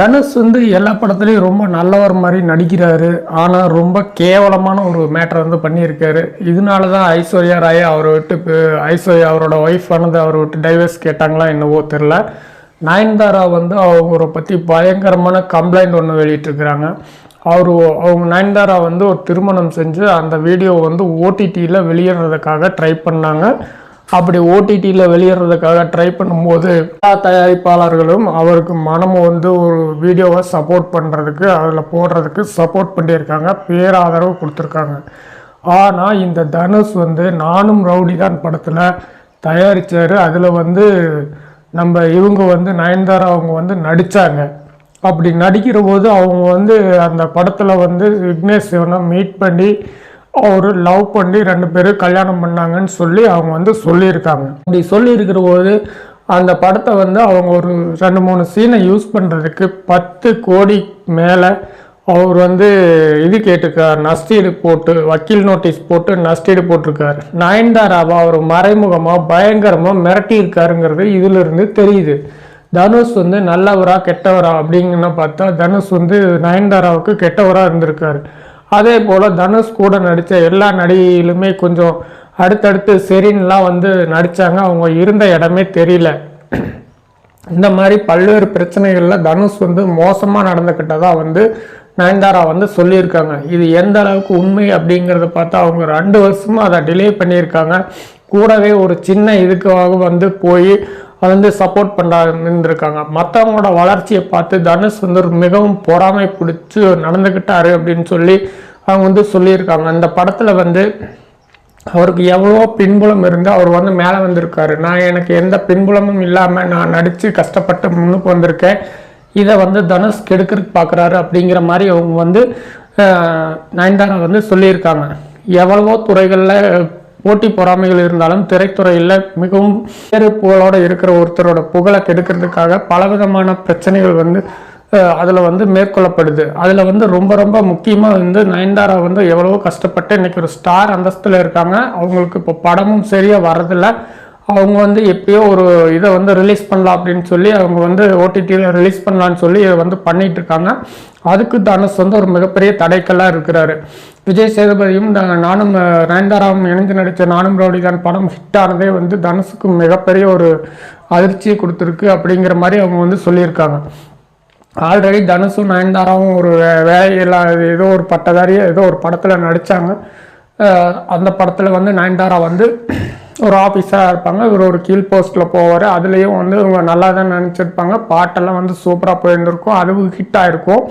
தனுஷ் வந்து எல்லா படத்துலேயும் ரொம்ப நல்லவர் மாதிரி நடிக்கிறாரு. ஆனால் ரொம்ப கேவலமான ஒரு மேட்டர் வந்து பண்ணியிருக்காரு. இதனால தான் ஐஸ்வர்யா ராய் அவரை விட்டு இப்போ ஐஸ்வர்யா அவரோட ஒய்ஃப் ஆனது அவரை விட்டு டைவர்ஸ் கேட்டாங்களா என்னவோ தெரில நயன்தாரா வந்து அவரை பற்றி பயங்கரமான கம்ப்ளைண்ட் ஒன்று வெளியிட்டிருக்கிறாங்க. அவர் அவங்க நயன்தாரா வந்து ஒரு திருமணம் செஞ்சு அந்த வீடியோ வந்து ஓடிடியில் வெளியிடுறதுக்காக ட்ரை பண்ணாங்க. அப்படி ஓடிடியில் வெளியிடுறதுக்காக ட்ரை பண்ணும்போது எல்லா தயாரிப்பாளர்களும் அவருக்கு மனமும் வந்து ஒரு வீடியோவை சப்போர்ட் பண்ணுறதுக்கு அதில் போடுறதுக்கு சப்போர்ட் பண்ணியிருக்காங்க பேராதரவு கொடுத்துருக்காங்க. ஆனால் இந்த தனுஷ் வந்து நானும் ரவுடி தான் படத்தில் தயாரித்தார் அதில் வந்து நம்ம இவங்க வந்து நயன்தாரா அவங்க வந்து நடித்தாங்க அப்படி நடிக்கிற போது அவங்க வந்து அந்த படத்தில் வந்து விக்னேஷ் சிவனை மீட் பண்ணி அவர் லவ் பண்ணி ரெண்டு பேரும் கல்யாணம் பண்ணாங்கன்னு சொல்லி அவங்க வந்து சொல்லியிருக்காங்க. அப்படி சொல்லியிருக்கிற போது அந்த படத்தை வந்து அவங்க ஒரு ரெண்டு மூணு சீனை யூஸ் பண்ணுறதுக்கு பத்து கோடி மேலே அவர் வந்து இது கேட்டிருக்கார் நஷ்டீடு போட்டு வக்கீல் நோட்டீஸ் போட்டு நஷ்டீடு போட்டிருக்காரு. நயன்தாராவை அவர் மறைமுகமாக பயங்கரமாக மிரட்டியிருக்காருங்கிறது இதிலிருந்து தெரியுது. தனுஷ் வந்து நல்லவரா கெட்டவரா அப்படிங்கன்னு பார்த்தா தனுஷ் வந்து நயன்தாராவுக்கு கெட்டவராக இருந்திருக்காரு. அதே போல் தனுஷ் கூட நடித்த எல்லா நடிகையிலுமே கொஞ்சம் அடுத்தடுத்து செரின்லாம் வந்து நடித்தாங்க அவங்க இருந்த இடமே தெரியல. இந்த மாதிரி பல்வேறு பிரச்சனைகளில் தனுஷ் வந்து மோசமாக நடந்துக்கிட்டதாக வந்து நயன்தாரா வந்து சொல்லியிருக்காங்க. இது எந்த அளவுக்கு உண்மை அப்படிங்கிறத பார்த்தா அவங்க ரெண்டு வருஷமாக அதை டிலே பண்ணியிருக்காங்க. கூடவே ஒரு சின்ன இதுக்காக வந்து போய் வந்து சப்போர்ட் பண்ண இருந்திருக்காங்க மற்றவங்களோட வளர்ச்சியை பார்த்து தனுஷ் வந்து ஒரு மிகவும் பொறாமை பிடிச்சி நடந்துக்கிட்டாரு அப்படின்னு சொல்லி அவங்க வந்து சொல்லியிருக்காங்க. அந்த படத்தில் வந்து அவருக்கு எவ்வளோ பின்புலம் இருந்து அவர் வந்து மேலே வந்திருக்காரு. நான் எனக்கு எந்த பின்புலமும் இல்லாமல் நான் நடித்து கஷ்டப்பட்டு முன்னுக்கு வந்திருக்கேன். இதை வந்து தனுஷ் கெடுக்கிறதுக்கு பார்க்குறாரு அப்படிங்கிற மாதிரி அவங்க வந்து நயன்தாரா வந்து சொல்லியிருக்காங்க. எவ்வளவோ துறைகளில் போட்டி பொறாமைகள் இருந்தாலும் திரைத்துறையில் மிகவும் வேறு புகழோடு இருக்கிற ஒருத்தரோட புகழை கெடுக்கிறதுக்காக பலவிதமான பிரச்சனைகள் வந்து அதில் வந்து மேற்கொள்ளப்படுது. அதில் வந்து ரொம்ப ரொம்ப முக்கியமாக வந்து நயன்தாரா வந்து எவ்வளவோ கஷ்டப்பட்டு இன்றைக்கி ஒரு ஸ்டார் அந்தஸ்தில் இருக்காங்க. அவங்களுக்கு இப்போ படமும் சரியாக வரதில்லை அவங்க வந்து எப்பயோ ஒரு இதை வந்து ரிலீஸ் பண்ணலாம் அப்படின்னு சொல்லி அவங்க வந்து ஓடிடியில் ரிலீஸ் பண்ணலான்னு சொல்லி வந்து பண்ணிட்டு இருக்காங்க. அதுக்கு தனுஷ் வந்து ஒரு மிகப்பெரிய தடைக்கல்லாக இருக்கிறாரு. விஜய் சேதுபதியும் நானும் நயன்தாராவும் இணைந்து நடித்த நானும் ரவுடிதான் படம் ஹிட் ஆனதே வந்து தனுஷுக்கு மிகப்பெரிய ஒரு அதிர்ச்சியை கொடுத்துருக்கு அப்படிங்கிற மாதிரி அவங்க வந்து சொல்லியிருக்காங்க. ஆல்ரெடி தனுஷும் நயன்தாராவும் ஒரு வே- வேலையில்லா ஏதோ ஒரு பட்டதாரியாக ஏதோ ஒரு படத்தில் நடித்தாங்க அந்த படத்தில் வந்து நயன்தாரா வந்து ஒரு ஆஃபீஸராக இருப்பாங்க. இவர் ஒரு கீழ் போஸ்ட்டில் போவார். அதுலேயும் வந்து இவங்க நல்லா தான் நினச்சிருப்பாங்க பாட்டெல்லாம் வந்து சூப்பராக போயிருந்திருக்கும். அதுவும் ஹிட் இருக்கும்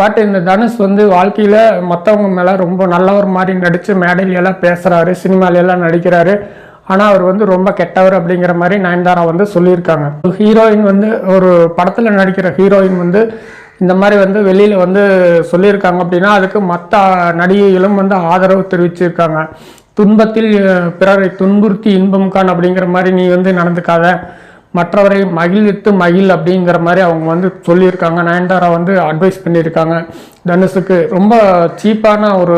பட் இந்த தனுஷ் வந்து வாழ்க்கையில் மற்றவங்க மேலே ரொம்ப நல்லவர் மாதிரி நடித்து மேடையிலெல்லாம் பேசுகிறாரு சினிமாலையெல்லாம் நடிக்கிறாரு. ஆனால் அவர் வந்து ரொம்ப கெட்டவர் அப்படிங்கிற மாதிரி நயன்தாரா வந்து சொல்லியிருக்காங்க. ஹீரோயின் வந்து ஒரு படத்தில் நடிக்கிற ஹீரோயின் வந்து இந்த மாதிரி வந்து வெளியில் வந்து சொல்லியிருக்காங்க அப்படின்னா அதுக்கு மற்ற நடிகைகளும் வந்து ஆதரவு தெரிவிச்சிருக்காங்க. துன்பத்தில் பிறரை துன்புறுத்தி இன்பம் காண் அப்படிங்கிற மாதிரி நீ வந்து நடந்துக்காத. மற்றவரை மகிழ்வித்து மகிழ் அப்படிங்கிற மாதிரி அவங்க வந்து சொல்லியிருக்காங்க. நயன்தாரா வந்து அட்வைஸ் பண்ணியிருக்காங்க. தனுஷுக்கு ரொம்ப சீப்பான ஒரு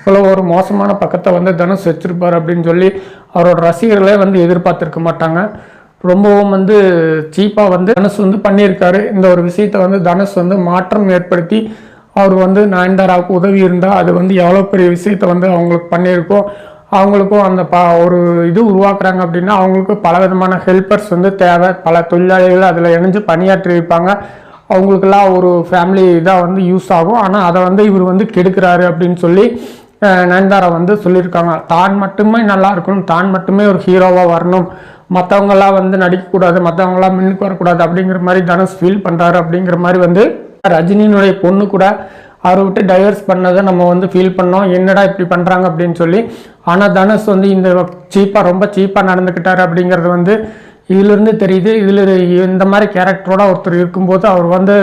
இவ்வளோ ஒரு மோசமான பக்கத்தை வந்து தனுஷ் வச்சிருப்பார் அப்படின்னு சொல்லி அவரோட ரசிகர்களே வந்து எதிர்பார்த்துருக்க மாட்டாங்க. ரொம்பவும் வந்து சீப்பாக வந்து தனுஷ் வந்து பண்ணியிருக்காரு. இந்த ஒரு விஷயத்தை வந்து தனுஷ் வந்து மாற்றம் ஏற்படுத்தி அவர் வந்து நயன்தாராவுக்கு உதவி இருந்தால் அது வந்து எவ்வளோ பெரிய விஷயத்தை வந்து அவங்களுக்கு பண்ணியிருக்கோம் அவங்களுக்கும் அந்த ப ஒரு இது உருவாக்குறாங்க அப்படின்னா அவங்களுக்கு பல விதமான ஹெல்ப்பர்ஸ் வந்து தேவை. பல தொழிலாளிகள் அதில் இணைஞ்சு பணியாற்றி அவங்களுக்கெல்லாம் ஒரு ஃபேமிலி இதாக வந்து யூஸ் ஆகும். ஆனால் அதை வந்து இவர் வந்து கெடுக்கிறாரு அப்படின்னு சொல்லி நயன்தாரா வந்து சொல்லியிருக்காங்க. தான் மட்டுமே நல்லா இருக்கணும். தான் மட்டுமே ஒரு ஹீரோவாக வரணும். மற்றவங்களாம் வந்து நடிக்கக்கூடாது. மற்றவங்களாம் மின்னுக்கு வரக்கூடாது அப்படிங்கிற மாதிரி தனுஷ் ஃபீல் பண்ணுறாரு அப்படிங்கிற மாதிரி வந்து ரஜினியினுடைய பொண்ணு கூட அவரை விட்டு டைவர்ஸ் பண்ணதை நம்ம வந்து ஃபீல் பண்ணோம். என்னடா இப்படி பண்ணுறாங்க அப்படின்னு சொல்லி. ஆனால் தனுஷ் வந்து இந்த சீப்பாக ரொம்ப சீப்பாக நடந்துக்கிட்டார் அப்படிங்கிறது வந்து இதிலிருந்து தெரியுது. இதில் இந்த மாதிரி கேரக்டரோட ஒருத்தர் இருக்கும்போது அவர் வந்து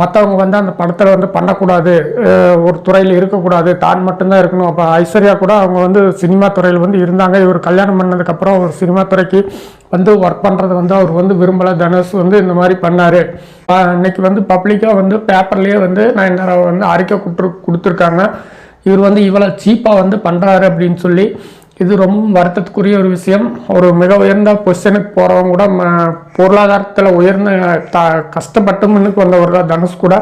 மற்றவங்க வந்து அந்த படத்தில் வந்து பண்ணக்கூடாது ஒரு துறையில் இருக்கக்கூடாது தான் மட்டும்தான் இருக்கணும். அப்போ ஐஸ்வர்யா கூட அவங்க வந்து சினிமா துறையில் வந்து இருந்தாங்க. இவர் கல்யாணம் பண்ணதுக்கப்புறம் ஒரு சினிமா துறைக்கு வந்து ஒர்க் பண்ணுறது வந்து அவர் வந்து விரும்பலை. தனுஷ் வந்து இந்த மாதிரி பண்ணார். இன்னைக்கு வந்து பப்ளிக்காக வந்து பேப்பர்லேயே வந்து நான் என்ன வந்து அறிக்கை கொடுத்துரு கொடுத்துருக்காங்க. இவர் வந்து இவ்வளோ சீப்பாக வந்து பண்ணுறாரு அப்படின்னு சொல்லி இது ரொம்ப வருத்தத்துக்குரிய ஒரு விஷயம். ஒரு மிக உயர்ந்த பொசிஷனுக்கு போகிறவங்க கூட ம- பொருளாதாரத்தில் உயர்ந்த த கஷ்டப்பட்டு முன்னுக்கு வந்தவர் தான் தனுஷ் கூட.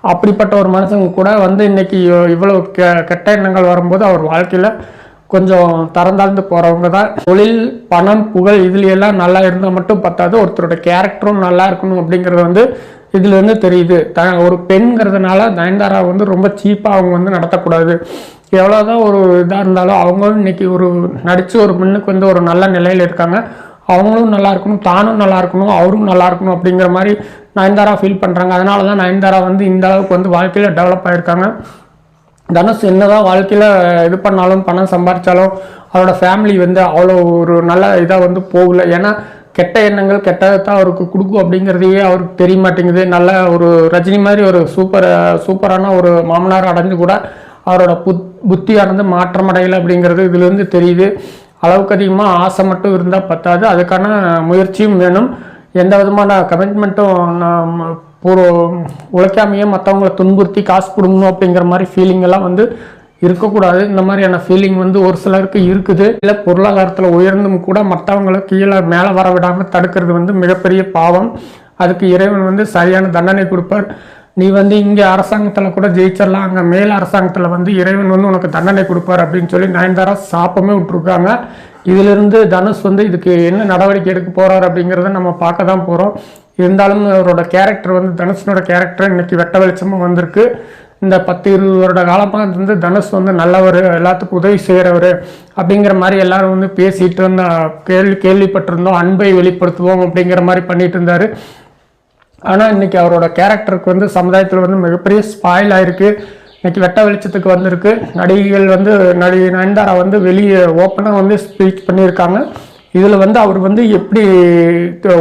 அப்படிப்பட்ட ஒரு மனுஷங்க கூட வந்து இன்னைக்கு இவ்வளோ கெ கெட்ட எண்ணங்கள் வரும்போது அவர் வாழ்க்கையில் கொஞ்சம் தரந்தாழ்ந்து போகிறவங்க தான். தொழில் பணம் புகழ் இதுலையெல்லாம் நல்லா இருந்தால் மட்டும் பத்தாது. ஒருத்தரோட கேரக்டரும் நல்லா இருக்கணும் அப்படிங்கிறது வந்து இதுல இருந்து தெரியுது. த ஒரு பெண்கிறதுனால நயன்தாரா வந்து ரொம்ப சீப்பாக அவங்க வந்து நடத்தக்கூடாது. எவ்வளோதான் ஒரு இதாக இருந்தாலும் அவங்களும் இன்னைக்கு ஒரு நடித்து ஒரு முன்னுக்கு வந்து ஒரு நல்ல நிலையில் இருக்காங்க. அவங்களும் நல்லா இருக்கணும் தானும் நல்லா இருக்கணும் அவரும் நல்லா இருக்கணும் அப்படிங்கிற மாதிரி நயன்தாரா ஃபீல் பண்ணுறாங்க அதனால தான் நயன்தாரா வந்து இந்த அளவுக்கு வந்து வாழ்க்கையில் டெவலப் ஆயிருக்காங்க. தனுஷ் என்னதான் வாழ்க்கையில் இது பண்ணாலும் பணம் சம்பாதிச்சாலும் அவரோட ஃபேமிலி வந்து அவ்வளோ ஒரு நல்ல இதாக வந்து போகல. ஏன்னா கெட்ட எண்ணங்கள் கெட்டதான் அவருக்கு கொடுக்கும் அப்படிங்கிறதையே அவருக்கு தெரிய மாட்டேங்குது. நல்ல ஒரு ரஜினி மாதிரி ஒரு சூப்பர் சூப்பரான ஒரு மாமனார் அடைஞ்சு கூட அவரோட புத் புத்தியானது மாற்றம் அடையலை அப்படிங்கிறது இதுலேருந்து தெரியுது. அளவுக்கு அதிகமாக ஆசை மட்டும் இருந்தால் பத்தாது. அதுக்கான முயற்சியும் வேணும். எந்த விதமான கமிட்மெண்ட்டும் நான் ஒரு உழைக்காமையே மற்றவங்கள துன்புறுத்தி காசு கொடுக்கணும் அப்படிங்கிற மாதிரி ஃபீலிங்கெல்லாம் வந்து இருக்கக்கூடாது. இந்த மாதிரியான ஃபீலிங் வந்து ஒரு சிலருக்கு இருக்குது. இல்லை பொருளாதாரத்தில் உயர்ந்தும் கூட மற்றவங்கள கீழே மேலே வர விடாமல் தடுக்கிறது வந்து மிகப்பெரிய பாவம். அதுக்கு இறைவன் வந்து சரியான தண்டனை கொடுப்பார். நீ வந்து இங்கே அரசாங்கத்தில் கூட ஜெயிச்சிடலாம் அங்கே மேல் அரசாங்கத்தில் வந்து இறைவன் வந்து உனக்கு தண்டனை கொடுப்பார் அப்படின்னு சொல்லி நயன்தாரா சாப்பமே விட்டுருக்காங்க. இதிலிருந்து தனுஷ் வந்து இதுக்கு என்ன நடவடிக்கை எடுக்க போகிறார் அப்படிங்கிறத நம்ம பார்க்க தான் போகிறோம் இருந்தாலும் அவரோட கேரக்டர் வந்து தனுஷனோட கேரக்டர் இன்றைக்கி வெட்ட வெளிச்சமாக வந்திருக்கு. இந்த பத்து இருபது வருட காலமாக வந்து தனுஷ் வந்து நல்லவர் எல்லாத்துக்கும் உதவி செய்கிறவர் அப்படிங்கிற மாதிரி எல்லாரும் வந்து பேசிகிட்டு இருந்த கேள்வி கேள்விப்பட்டிருந்தோம். அன்பை வெளிப்படுத்துவோம் அப்படிங்கிற மாதிரி பண்ணிட்டு இருந்தார். ஆனால் இன்னைக்கு அவரோட கேரக்டருக்கு வந்து சமுதாயத்தில் வந்து மிகப்பெரிய ஸ்பாயில் ஆயிருக்கு. இன்னைக்கு வெட்ட வெளிச்சத்துக்கு வந்திருக்கு. நடிகைகள் வந்து நடிகை நயன்தாரா வந்து வெளியே ஓப்பனாக வந்து ஸ்பீச் பண்ணியிருக்காங்க. இதில் வந்து அவர் வந்து எப்படி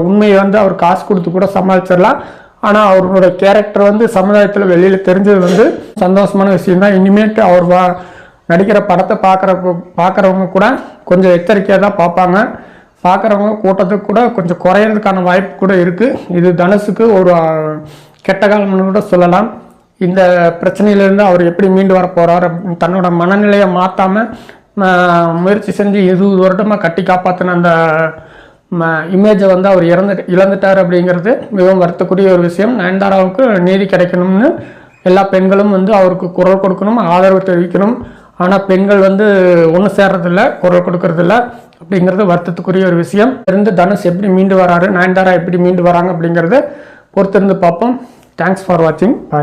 உண்மையை வந்து அவர் காசு கொடுத்து கூட சமாளிச்சிடலாம். ஆனால் அவரோட கேரக்டர் வந்து சமுதாயத்தில் வெளியில் தெரிஞ்சது வந்து சந்தோஷமான விஷயம் தான் இனிமேட்டு அவர் வா நடிக்கிற படத்தை பார்க்குற பார்க்குறவங்க கூட கொஞ்சம் எச்சரிக்கையாக தான் பார்ப்பாங்க. பார்க்குறவங்க கூட்டத்துக்கு கூட கொஞ்சம் குறையிறதுக்கான வாய்ப்பு கூட இருக்குது இது தனுஷுக்கு ஒரு கெட்ட காலம்னு கூட சொல்லலாம். இந்த பிரச்சனையிலேருந்து அவர் எப்படி மீண்டு வர போகிறார் தன்னோட மனநிலையை மாற்றாமல் முயற்சி செஞ்சு இருபது வருடமாக கட்டி காப்பாற்றின அந்த இமேஜை வந்து அவர் இறந்து இழந்துட்டார் அப்படிங்கிறது மிகவும் வருத்தக்கூடிய ஒரு விஷயம். நயன்தாராவுக்கு நீதி கிடைக்கணும்னு எல்லா பெண்களும் வந்து அவருக்கு குரல் கொடுக்கணும் ஆதரவு தெரிவிக்கணும். ஆனால் பெண்கள் வந்து ஒன்று சேர்றதில்ல குரல் கொடுக்கறதில்ல அப்படிங்கிறது வருத்தத்துக்குரிய ஒரு விஷயம். இருந்து தனுஷ் எப்படி மீண்டு வராரு நயன்தாரா எப்படி மீண்டு வராங்க அப்படிங்கிறது பொறுத்திருந்து பார்ப்போம். தேங்க்ஸ் ஃபார் வாட்சிங் பாய்